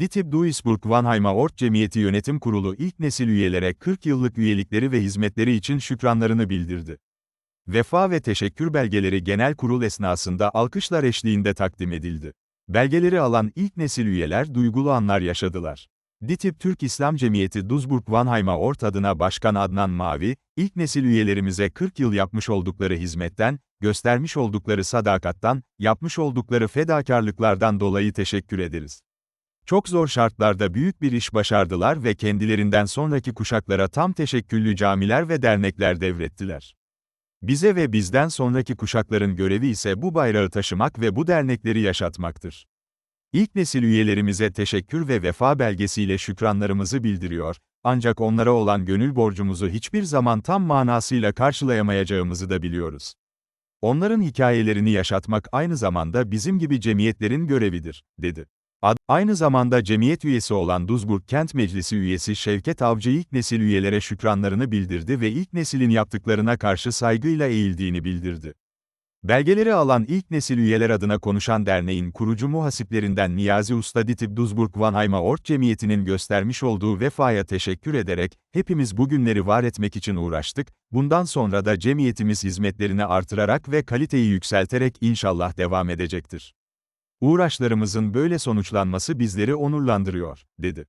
DİTİB Duisburg-Vanheimer Ort Cemiyeti Yönetim Kurulu ilk nesil üyelere 40 yıllık üyelikleri ve hizmetleri için şükranlarını bildirdi. Vefa ve teşekkür belgeleri genel kurul esnasında alkışlar eşliğinde takdim edildi. Belgeleri alan ilk nesil üyeler duygulu anlar yaşadılar. DİTİB Türk İslam Cemiyeti Duisburg-Vanheimer Ort adına Başkan Adnan Mavi, ilk nesil üyelerimize 40 yıl yapmış oldukları hizmetten, göstermiş oldukları sadakattan, yapmış oldukları fedakarlıklardan dolayı teşekkür ederiz. Çok zor şartlarda büyük bir iş başardılar ve kendilerinden sonraki kuşaklara tam teşekküllü camiler ve dernekler devrettiler. Bize ve bizden sonraki kuşakların görevi ise bu bayrağı taşımak ve bu dernekleri yaşatmaktır. İlk nesil üyelerimize teşekkür ve vefa belgesiyle şükranlarımızı bildiriyor, ancak onlara olan gönül borcumuzu hiçbir zaman tam manasıyla karşılayamayacağımızı da biliyoruz. Onların hikayelerini yaşatmak aynı zamanda bizim gibi cemiyetlerin görevidir, dedi. Ad, aynı zamanda cemiyet üyesi olan Duzburg Kent Meclisi üyesi Şevket Avcı ilk nesil üyelere şükranlarını bildirdi ve ilk neslin yaptıklarına karşı saygıyla eğildiğini bildirdi. Belgeleri alan ilk nesil üyeler adına konuşan derneğin kurucu muhasiplerinden Niyazi Usta Ditip Duzburg Vanheimer Ort Cemiyeti'nin göstermiş olduğu vefaya teşekkür ederek, hepimiz bugünleri var etmek için uğraştık, bundan sonra da cemiyetimiz hizmetlerini artırarak ve kaliteyi yükselterek inşallah devam edecektir. Uğraşlarımızın böyle sonuçlanması bizleri onurlandırıyor, dedi.